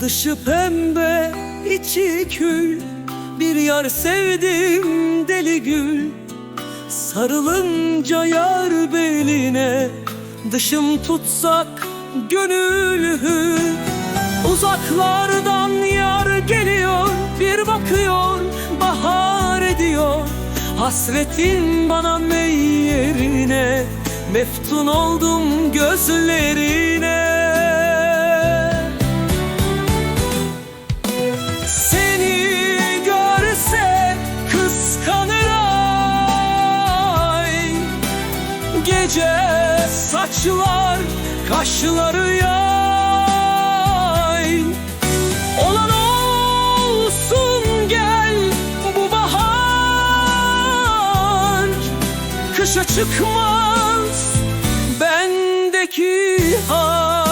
Dışı pembe, içi kül. Bir yar sevdim deli gül. Sarılınca yar beline Dışım tutsak gönül hür. Uzaklardan yar geliyor Bir bakıyor bahar ediyor. Hasretin bana meyyerine Meftun oldum gözlerine Gece saçlar kaşları yay. Olan olsun gel bu bahar. Kışa çıkmaz bendeki hal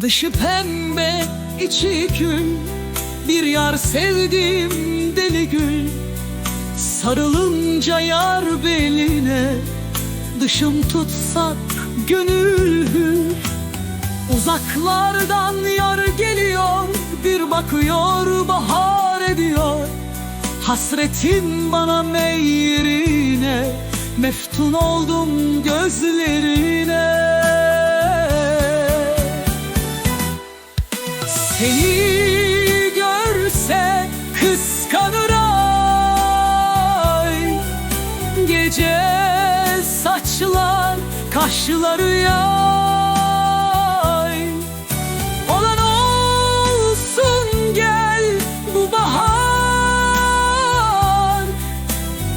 Dışı pembe, içi kül. Bir yar sevdim deli gül. Sarılınca yar beline Dışım tutsak gönül hür. Uzaklardan yar geliyor Bir bakıyor bahar ediyor. Hasretin bana meyrine Meftun oldum gözlerine seni görse kıskanır ay. Gece saçlar kaşları yay. Olan olsun gel bu bahar.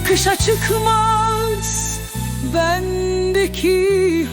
Kışa çıkmaz bendeki